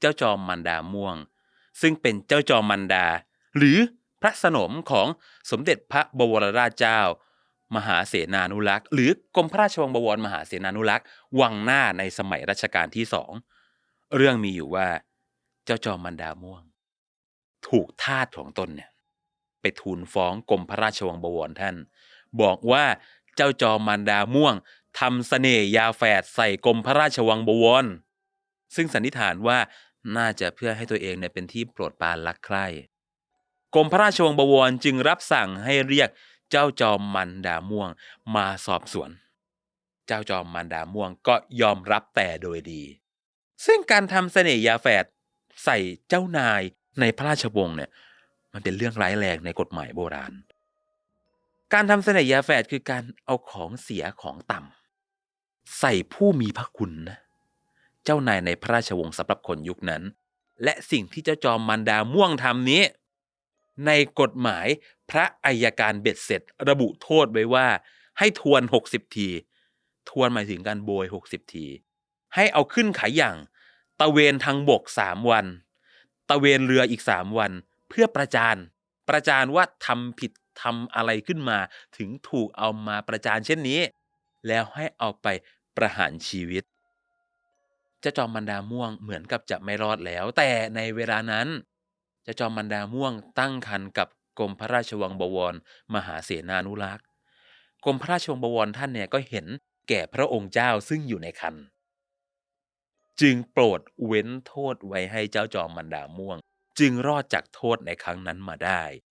เจ้าจอมมันดาม่วง ซึ่งเป็นเจ้าจอมมันดา หรือพระสนมของสมเด็จพระบวรราชเจ้า มหาเสนานุรักษ์ หรือกรมพระราชวังบวรมหาเสนานุรักษ์ วังหน้าในสมัยรัชกาลที่สองเรื่องมีอยู่ว่า เจ้าจอมมันดาม่วง ถูกทาสของตนเนี่ยไปทูลฟ้องกรมพระราชวังบวรท่าน บอกว่าเจ้าจอมมันดาม่วงทำเสน่ยาแฝดใส่กรมพระราชวังบวร ซึ่งสันนิษฐานว่า น่าจะเพื่อให้ตัวเองเนี่ยเป็นที่โปรดปรานรักใคร่กรมพระราชวังบวรจึงรับสั่งให้เรียกเจ้าจอมมันดาม่วงมาสอบสวน เจ้าจอมมันดาม่วงก็ยอมรับแต่โดยดี ซึ่งการทำเสน่ห์ยาแฝดใส่เจ้านายในพระราชวงศ์เนี่ยมันเป็นเรื่องร้ายแรงในกฎหมายโบราณ การทำเสน่ห์ยาแฝดคือการเอาของเสียของต่ำใส่ผู้มีพระคุณนะ เจ้านายในพระราชวงศ์สำหรับคนยุคนั้น และสิ่งที่เจ้าจอมมันดาม่วงทำนี้ ในกฎหมายพระอัยการเบ็ดเสร็จ ระบุโทษไว้ว่า ให้ทวน 60 ที ทวนหมายถึงการโบย 60 ที ให้เอาขึ้นขายอย่าง ตะเวนทางบก3วัน ตะเวนเรืออีก3วัน เพื่อประจานประจานว่าทำผิดทำอะไรขึ้นมา ถึงถูกเอามาประจานเช่นนี้ แล้วให้เอาไปประหารชีวิต เจ้าจอมมันดาม่วงเหมือนกับจะไม่รอดแล้ว แต่ในเวลานั้นเจ้าจอมมันดาม่วงตั้งครรภ์กับกรมพระราชวังบวร มหาเสนานุรักษ์กรมพระราชวังบวรท่านเนี่ยก็เห็นแก่พระองค์เจ้าซึ่งอยู่ในครรภ์จึงโปรดเว้นโทษไว้ให้เจ้าจอมมันดาม่วง จึงรอดจากโทษในครั้งนั้นมาได้